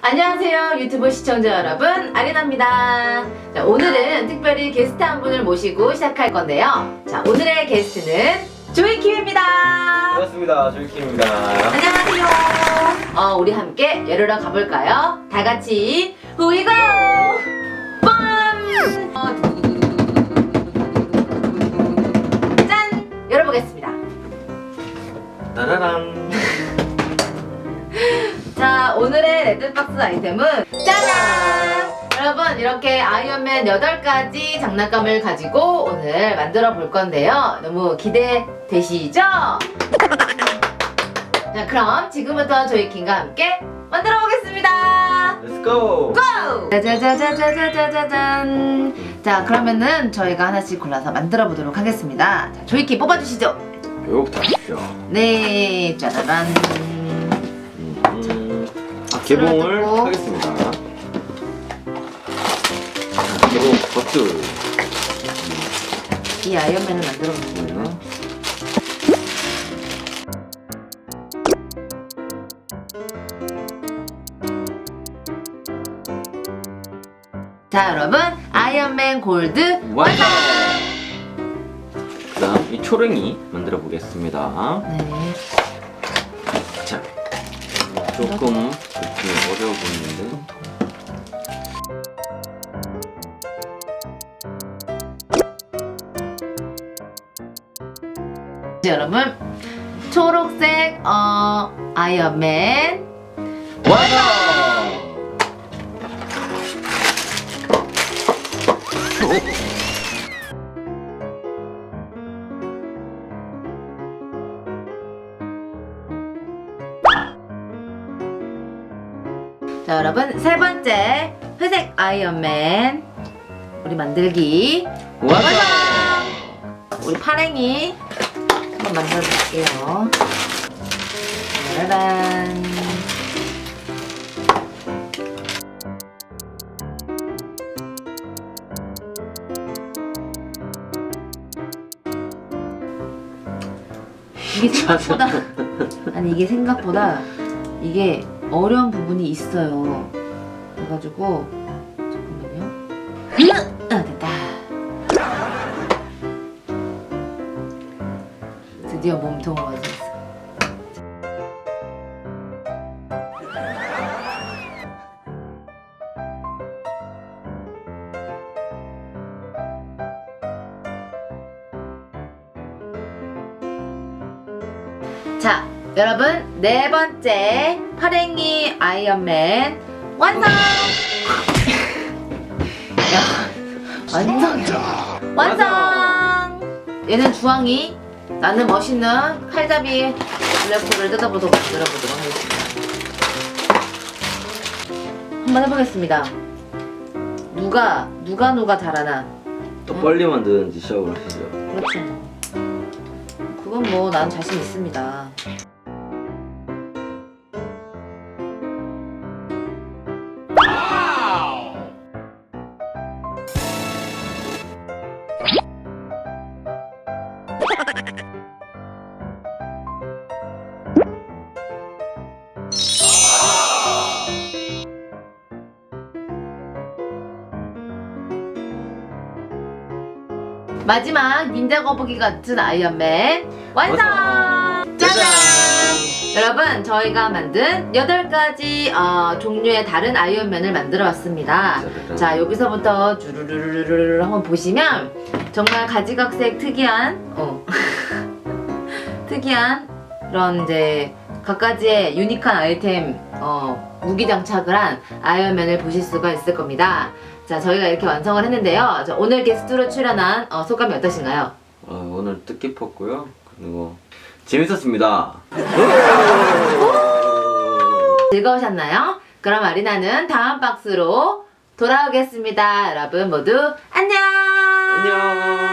안녕하세요 유튜브 시청자 여러분. 아리나입니다. 자, 오늘은 특별히 게스트 한 분을 모시고 시작할 건데요. 자 오늘의 게스트는 조이킴입니다. 반갑습니다. 조이킴입니다. 안녕하세요. 어, 우리 함께 열으러 가볼까요? 다 같이 후이고 빰! 어, 짠! 열어보겠습니다. 따라란. 자, 오늘의 레드박스 아이템은 짜잔! 여러분, 이렇게 아이언맨 8가지 장난감을 가지고 오늘 만들어 볼 건데요. 너무 기대되시죠? 자, 그럼 지금부터 조이킹과 함께 만들어 보겠습니다. Let's go. 고! 짜자자자자자자잔. 자, 그러면은 저희가 하나씩 골라서 만들어 보도록 하겠습니다. 자, 조이킹 뽑아주시죠. 요거부터 하십시오. 네, 짜자잔. 개봉을. 하겠습니다. 자, 개봉 버튼. 이 아이언맨을 만들어 볼게요. 자 여러분 아이언맨 골드 완성. 그 다음 이 초랭이 만들어 보겠습니다. 네. 자, 조금 좀 어려워 보이는데. 자, 여러분 초록색 어 아이언맨 완성. 자 여러분 세 번째 회색 아이언맨 우리 만들기 완성. 우리 파랭이 한번 만들어 볼게요. 짜라란. 이게 생각보다 아니 이게 생각보다 이게 어려운 부분이 있어요. 그래가지고 잠깐만요. 으! 아 됐다. 드디어 몸통을 완성했어. 자, 여러분 네 번째 파랭이 아이언맨 완성. 야, 완성. 완성. 얘는 주황이, 나는 멋있는 칼잡이 블랙홀을 뜯어보도록 만들어보도록 하겠습니다. 한번 해보겠습니다. 누가 누가 누가 잘하나? 또 빨리 만드는지 시작을 하시죠. 그렇죠. 그건 뭐 난 자신 있습니다. 마지막 닌자 거북이 같은 아이언맨 완성! 짜잔! 여러분 저희가 만든 8가지 어, 종류의 다른 아이언맨을 만들어 왔습니다. 자 여기서부터 주르르르르 한번 보시면 정말 가지각색 특이한 어, 특이한 그런 이제 각가지의 유니크한 아이템 어, 무기 장착을 한 아이언맨을 보실 수가 있을 겁니다. 자 저희가 이렇게 완성을 했는데요. 자, 오늘 게스트로 출연한 어, 소감이 어떠신가요? 어, 오늘 뜻깊었고요. 그리고 재밌었습니다. 즐거우셨나요? 그럼 아리나는 다음 박스로 돌아오겠습니다. 여러분 모두 안녕! 안녕.